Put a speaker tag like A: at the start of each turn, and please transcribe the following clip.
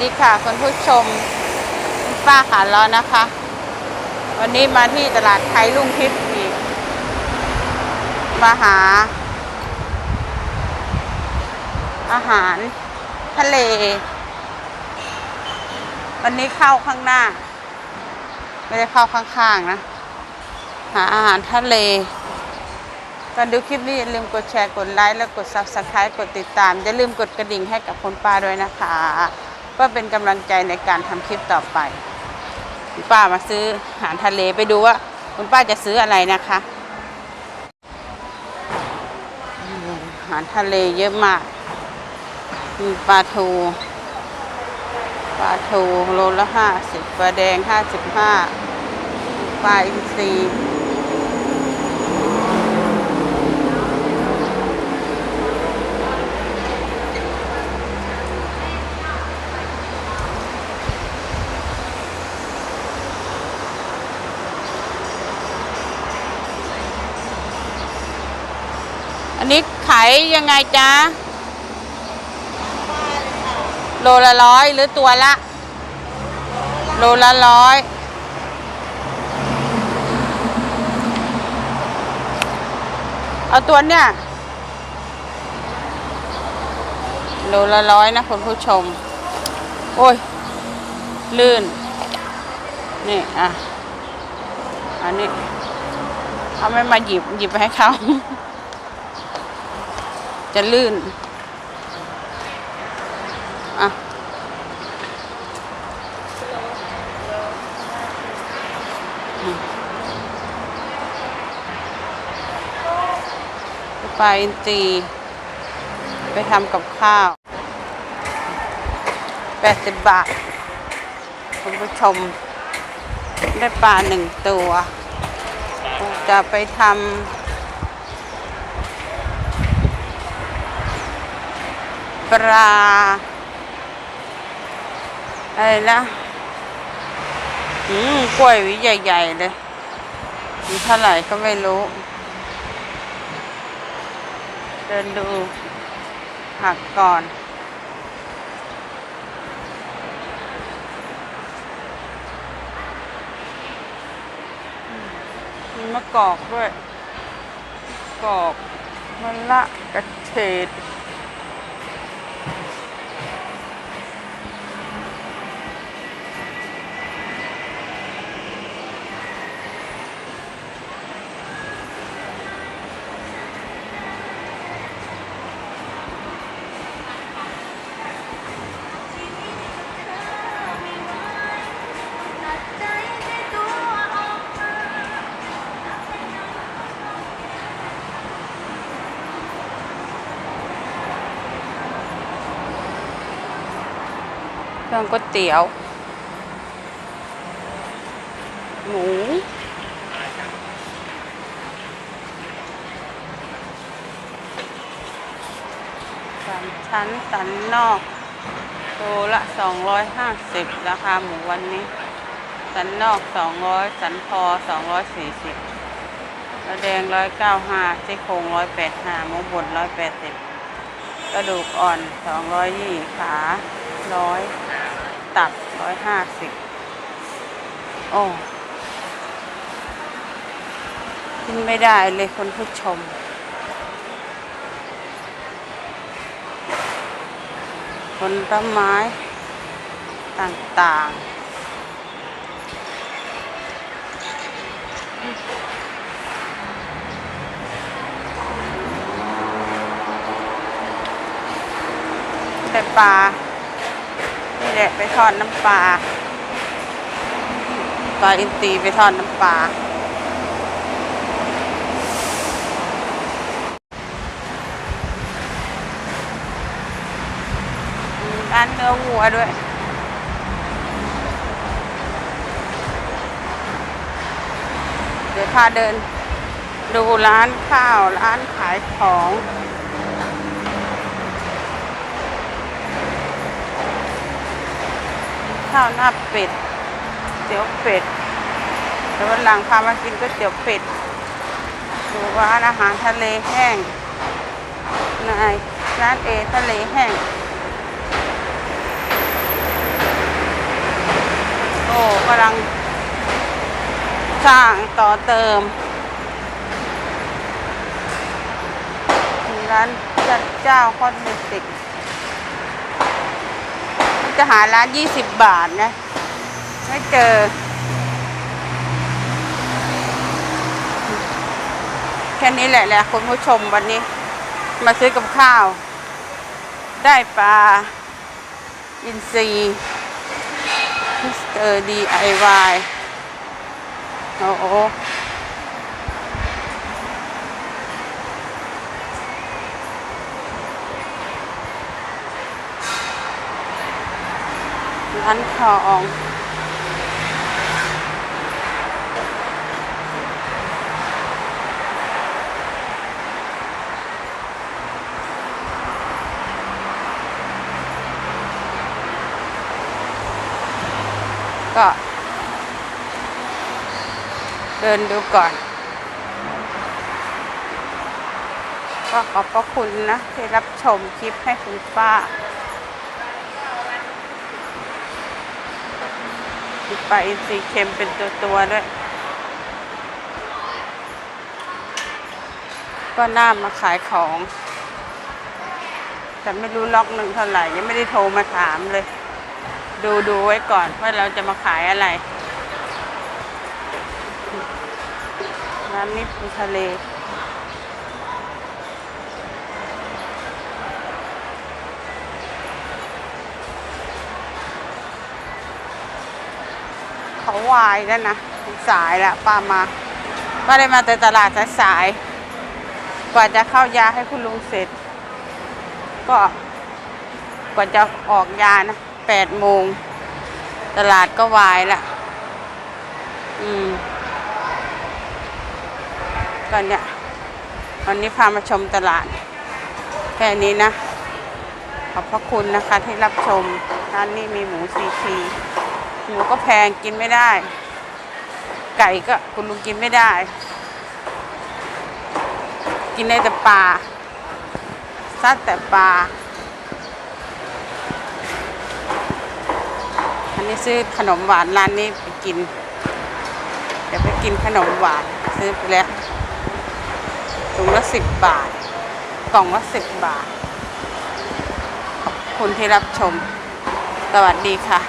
A: ดีค่ะคุณผู้ชมป้าขาล้อนะคะ วันนี้มาที่ตลาดไทยรุ่งทิพย์อีก มาหา อาหาร ทะเล วันนี้เข้าข้างหน้า ไม่ได้เข้าข้างๆนะ หาอาหารทะเลก่อนดูคลิปนี้อย่าลืมกดแชร์ กดไลค์ และกด Subscribe กดติดตาม อย่าลืมกดกระดิ่งให้กับคุณป้าด้วยนะคะ เพื่อเป็นกำลังใจในการทำคลิปต่อไปคุณป้ามาซื้ออาหารทะเลไปดูว่า คุณป้าจะซื้ออะไรนะคะอืมอาหารทะเลเยอะมาก มีปลาทูปลาทูโลละห้าสิบปลาแดงห้าสิบห้าปลาอินทรี นี้ขายยังไงจ๊ะโลละร้อยหรือตัวละ โลละร้อยเอาตัวเนี้ยโลละร้อยนะคุณผู้ชม โอ้ย ลื่น นี่ อะ อันนี้ เอาไม่มาหยิบ หยิบไปให้เขา จะลื่นอะปลาอินทรีไปทำกับข้าว 80 บาท คุณผู้ชม ได้ปลาหนึ่งตัว จะไปทำ ปลาอะไรนะอืมกล้วยวีใหญ่ๆเลยมีเท่าไหร่ก็ไม่รู้ เดินดูผักก่อนมีมะกอกด้วย กอกมะละกระเฉด เครื่องก๋วยเตี๋ยว หมูสามชั้นสันนอกโลละสองร้อยห้าสิบราคาหมูวันนี้ สันนอกสองร้อยสันคอสองร้อยสี่สิบกระแดงร้อยเก้าห้าซี่โครงร้อยแปดห้าหมูบดร้อยแปดสิบกระดูกอ่อนสองร้อยยี่ขาร้อย ตับร้อยห้าสิบโอ้กินไม่ได้เลยคุณผู้ชม ผลไม้ต่างๆแต่ปลา นี่แหละไปทอดน้ำปลาปลาอินทรีไปทอดน้ำปลาร้านเนื้อวัวด้วย เดี๋ยวพาเดิน ดูร้านข้าว ร้านขายของ ข้าวหน้าเป็ดเตี๋ยวเป็ดเดี๋ยววันหลังพามากินก๋วยเตี๋ยวเป็ดดูร้านอาหารทะเลแห้งนายร้านเอทะเลแห้งโอ้กำลังสร้างต่อเติมร้านจัดเจ้าคอสเมติก จะหาร้านยี่สิบบาทนะ ไม่เจอ แค่นี้แหละแหละคุณผู้ชมวันนี้ มาซื้อกับข้าว ได้ปลา อินทรีมิสเตอร์ดีไอวายโอ้ ร้านทองก็เดินดูก่อน ก็ขอบพระคุณนะที่รับชมคลิปให้คุณป้า มีปลาอินทรีเค็มเป็นตัวตัวด้วย ก็น่ามาขายของ แต่ไม่รู้ล็อกหนึ่งเท่าไหร่ ยังไม่ได้โทรมาถามเลย ดูดูไว้ก่อนว่าเราจะมาขายอะไรร้านนี้ปูทะเล เขา วายแล้วนะสายแล้วป้ามาก็ได้มาแต่ตลาดสายๆกว่าจะเข้ายาให้คุณลุงเสร็จ ก็กว่าจะออกยานะแปดโมง ตลาดก็วายละอืมก็เนี่ยวันนี้พามาชมตลาด แค่นี้นะ ขอบพระคุณนะคะที่รับชมร้านนี้มีหมูซีที หมูก็แพงกินไม่ได้ ไก่ก็คุณลุงกินไม่ได้ กินได้แต่ปลาซัดแต่ปลาอันนี้ซื้อขนมหวานร้านนี้ไปกินเดี๋ยวไปกินขนมหวานซื้อไปแล้วถุงละสิบบาท กล่องละสิบบาท ขอบคุณที่รับชม สวัสดีค่ะ